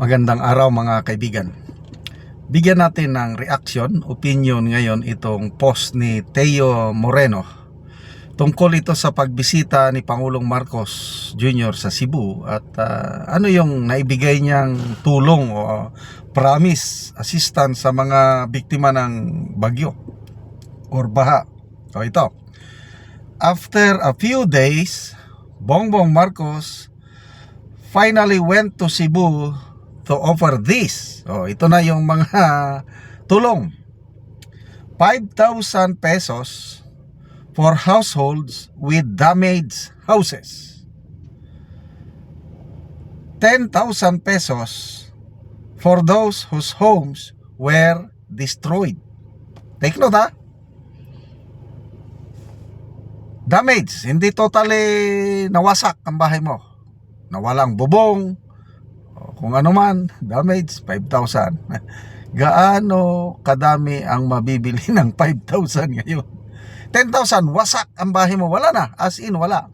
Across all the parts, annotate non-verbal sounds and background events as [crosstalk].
Magandang araw mga kaibigan. Bigyan natin ng reaction, opinion ngayon itong post ni Teo Moreno. Tungkol ito sa pagbisita ni Pangulong Marcos Jr. sa Cebu at ah, ano yung naibigay niyang tulong o promise, assistance sa mga biktima ng bagyo or baha. O ito. After a few days, Bongbong Marcos finally went to Cebu to offer this. Oh, ito na yung mga [laughs] tulong. 5,000 pesos for households with damaged houses. 10,000 pesos for those whose homes were destroyed. Take note ha. Damage, hindi totally nawasak ang bahay mo. Nawalang bubong, kung ano man, damage, 5,000. [laughs] Gaano kadami ang mabibili [laughs] ng 5,000 ngayon? 10,000, wasak ang bahay mo. Wala na, as in, wala.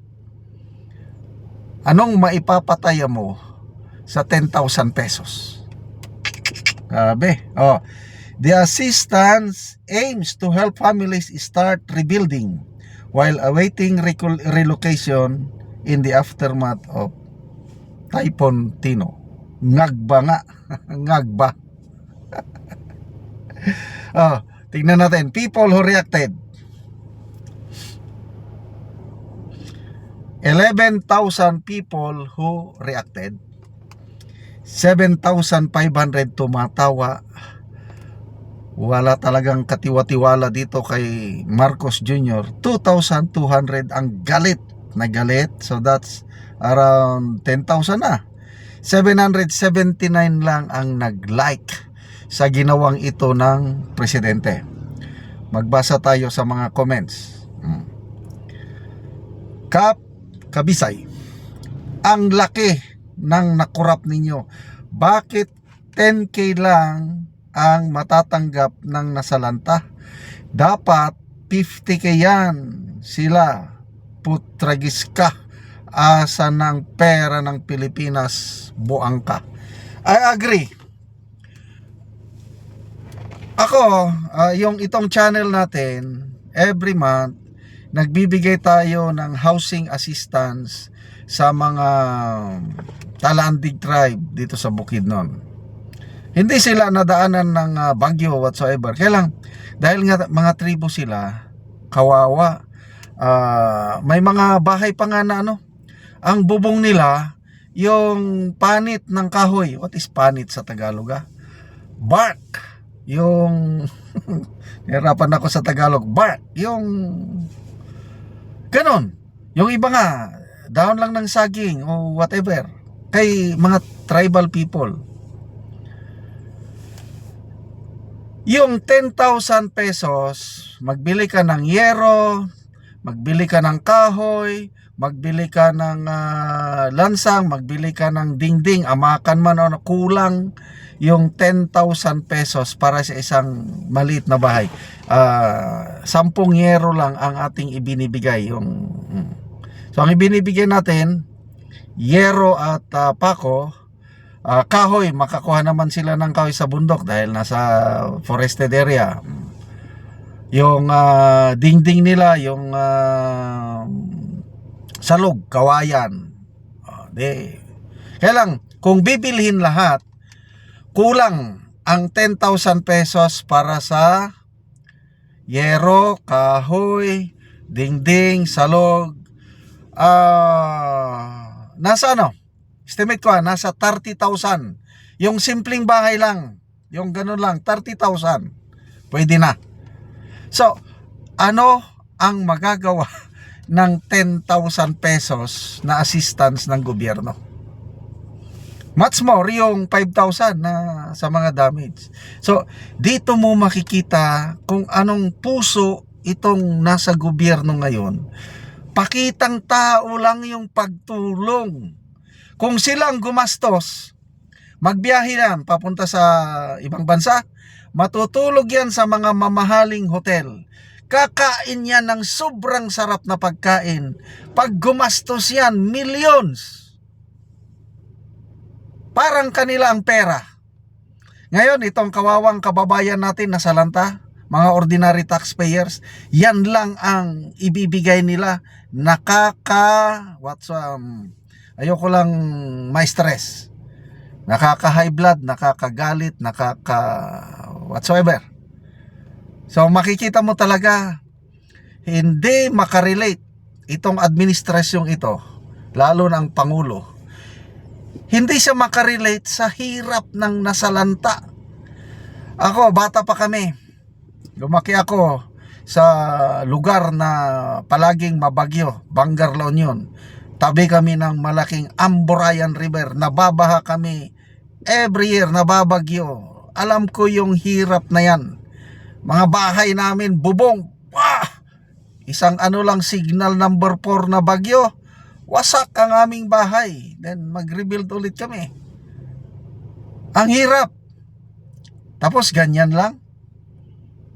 Anong maipapataya mo sa 10,000 pesos? Grabe. Oh. The assistance aims to help families start rebuilding while awaiting relocation in the aftermath of Typhoon Tino. Ngagba nga. [laughs] Ngagba. [laughs] oh, tingnan natin. People who reacted. 11,000 people who reacted. 7,500 tumatawa. Wala talagang katiwa-tiwala dito kay Marcos Jr. 2,200 ang galit na galit. So that's around 10,000 na. 779 lang ang nag-like sa ginawang ito ng presidente. Magbasa tayo sa mga comments. Hmm. Kap Kabisay. Ang laki ng nakurap ninyo. Bakit 10k lang ang matatanggap ng nasalanta? Dapat 50k yan sila. Putragis ka. Asa ng pera ng Pilipinas buang ka. I agree. Ako, ah, yung itong channel natin, every month, nagbibigay tayo ng housing assistance sa mga Talandig tribe dito sa Bukidnon. Hindi sila nadaanan ng ah, bagyo whatsoever. Kaya lang, dahil nga mga tribo sila, kawawa, ah, may mga bahay pa nga na ano, ang bubong nila, yung panit ng kahoy. What is panit sa Tagalog ah? Bark. Yung, [laughs] nahirapan ako sa Tagalog, bark. Yung, ganon. Yung iba nga, down lang ng saging o whatever. Kay mga tribal people. Yung 10,000 pesos, magbili ka ng yero, magbili ka ng kahoy, magbili ka ng ah, lansang, magbili ka ng dingding, amakan man o kulang yung 10,000 pesos para sa isang maliit na bahay. Ah, 10 yero lang ang ating ibinibigay. Yung, mm. so ang ibinibigay natin, yero at ah, pako, Ah, kahoy, makakuha naman sila ng kahoy sa bundok dahil nasa forested area. Yung ah, dingding nila, yung ah, salog, kawayan. Di. Kaya lang, kung bibilhin lahat, kulang ang 10,000 pesos para sa yero, kahoy, dingding, salog. Ah, nasa ano? Estimate ko ah, nasa 30,000. Yung simpleng bahay lang, yung ganun lang, 30,000. Pwede na. So, ano ang magagawa [laughs] ng 10,000 pesos na assistance ng gobyerno? Much more yung 5,000 na sa mga damage. So, dito mo makikita kung anong puso itong nasa gobyerno ngayon. Pakitang tao lang yung pagtulong. Kung silang gumastos, magbiyahe yan papunta sa ibang bansa, matutulog yan sa mga mamahaling hotel. Kakain yan ng sobrang sarap na pagkain. Pag gumastos yan, millions. Parang kanila ang pera. Ngayon, itong kawawang kababayan natin na salanta, mga ordinary taxpayers, yan lang ang ibibigay nila. Nakaka, what's, um, ayoko lang may stress. Nakaka-high blood, nakakagalit, nakaka, whatsoever. So makikita mo talaga, hindi makarelate itong administrasyong ito, lalo ng Pangulo, hindi siya makarelate sa hirap ng nasalanta. Ako, bata pa kami. Lumaki ako sa lugar na palaging mabagyo, Bangar La Union. Tabi kami ng malaking Amborayan River. Nababaha kami every year, nababagyo. Alam ko yung hirap na yan. Mga bahay namin, bubong. Wah! Isang ano lang signal number 4 na bagyo wasak ang aming bahay. Then mag-rebuild ulit kami. Ang hirap. Tapos ganyan lang.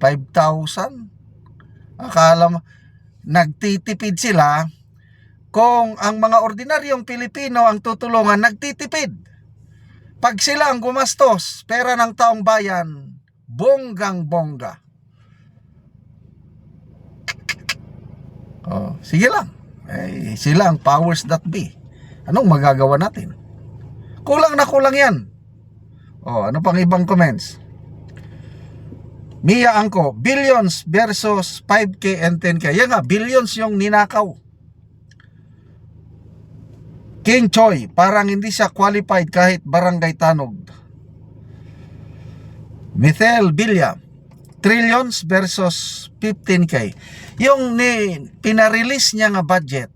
5,000. Akala mo, nagtitipid sila kung ang mga ordinaryong Pilipino ang tutulungan, nagtitipid. Pag sila ang gumastos, pera ng taong bayan, bonggang bongga. Oh, sige lang. Eh, sila ang powers that be. Anong magagawa natin? Kulang na kulang yan. Oh, ano pang ibang comments? Mia Angko, billions versus 5K and 10K. Yan nga, billions yung ninakaw. King Choi, parang hindi siya qualified kahit barangay tanog. Mithel Bilya, trillions versus 15K. Yung ni, pinarelease niya nga budget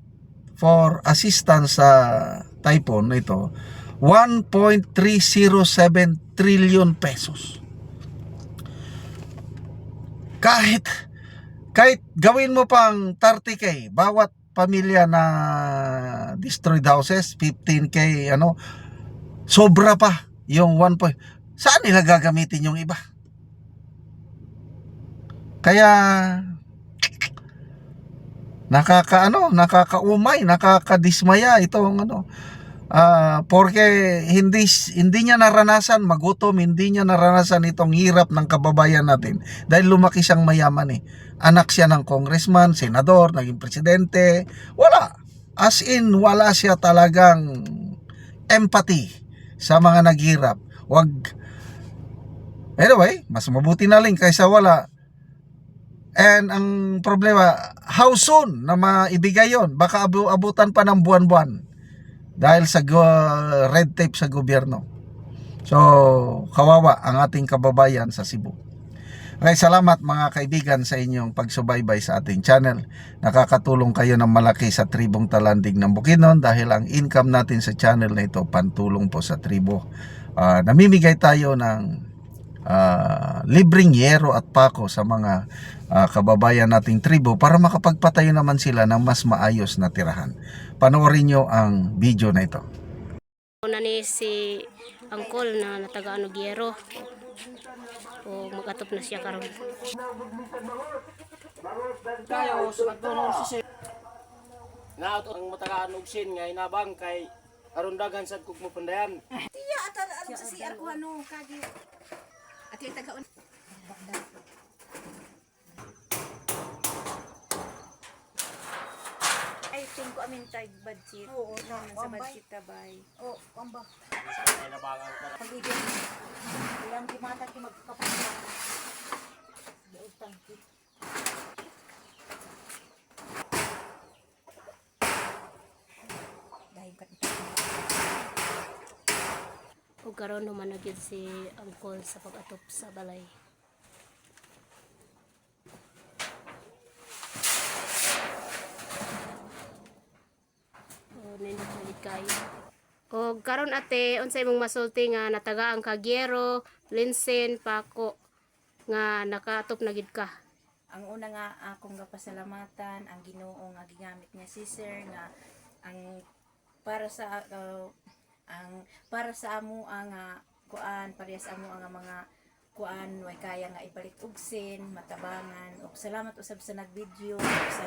for assistance sa typhoon na ito, 1.307 trillion pesos. Kahit kahit gawin mo pang 30k bawat pamilya na destroyed houses, 15k ano, sobra pa yung 1 point. Saan nila gagamitin yung iba? Kaya nakakaano, nakakaumay, nakakadismaya itong ano. Ah, porque hindi hindi niya naranasan magutom, hindi niya naranasan itong hirap ng kababayan natin dahil lumaki siyang mayaman eh. Anak siya ng congressman, senador, naging presidente. Wala. As in wala siya talagang empathy sa mga naghirap. Wag Anyway, mas mabuti na lang kaysa wala. And ang problema, how soon na maibigay yon? Baka abu- abutan pa ng buwan-buwan dahil sa red tape sa gobyerno. So, kawawa ang ating kababayan sa Cebu. Okay, salamat mga kaibigan sa inyong pagsubaybay sa ating channel. Nakakatulong kayo ng malaki sa tribong talandig ng Bukidnon dahil ang income natin sa channel na ito pantulong po sa tribo. Ah, namimigay tayo ng ah, libreng yero at pako sa mga ah, kababayan nating tribo para makapagpatayo naman sila ng mas maayos na tirahan. Panoorin nyo ang video na ito. na ni si Angkol na nataga ano Giero. O magatop na siya karon. tayo sa pagtunong sa sir. Naot ang matagaan og sin nga inabang kay aron daghan sad kog mapandayan. Tiya at ano sa CR ko ano kagi. At yung taga I think ko amin tag budget. Oo, na, sa budget tabay. Oo, pamba. Pag-igil. Ilang kumata ki magkapasa. Utang ki. Dahil kat O karon human na gyud si Angkol sa pag-atop sa balay. O nindot kayo. O karon ate unsay imong masulti nga nataga ang Kagiero, Linsen, Pako nga nakaatop na gid ka. ang una nga akong gapasalamatan ang Ginoo nga gigamit niya si sir nga ang para sa uh, ang para sa amo ang uh, kuan parehas amo ang mga kuan way kaya nga ibalik og sin matabangan. Og salamat usab sa nagvideo sa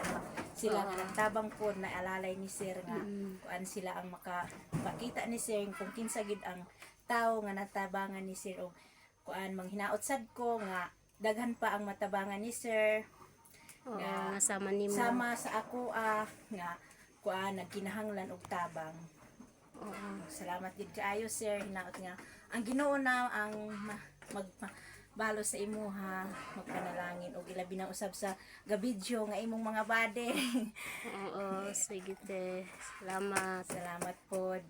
sila nga nagtabang po na alalay ni sir nga kuan sila ang maka makita ni sir kung kinsa gid ang tao nga natabangan ni sir. Og kuan manghinaot sad ko nga daghan pa ang matabangan ni sir. Nga nga sama nimo. sama sa ako ah nga kuan nagkinahanglan og tabang Oo. salamat gid kaayo sir hinaot nga ang Ginoo na ang ma- mag ma- balo sa imuha magpanalangin og ilabi na usab sa gabidyo nga imong mga bade [laughs] Oo, sige te. Salamat. salamat pod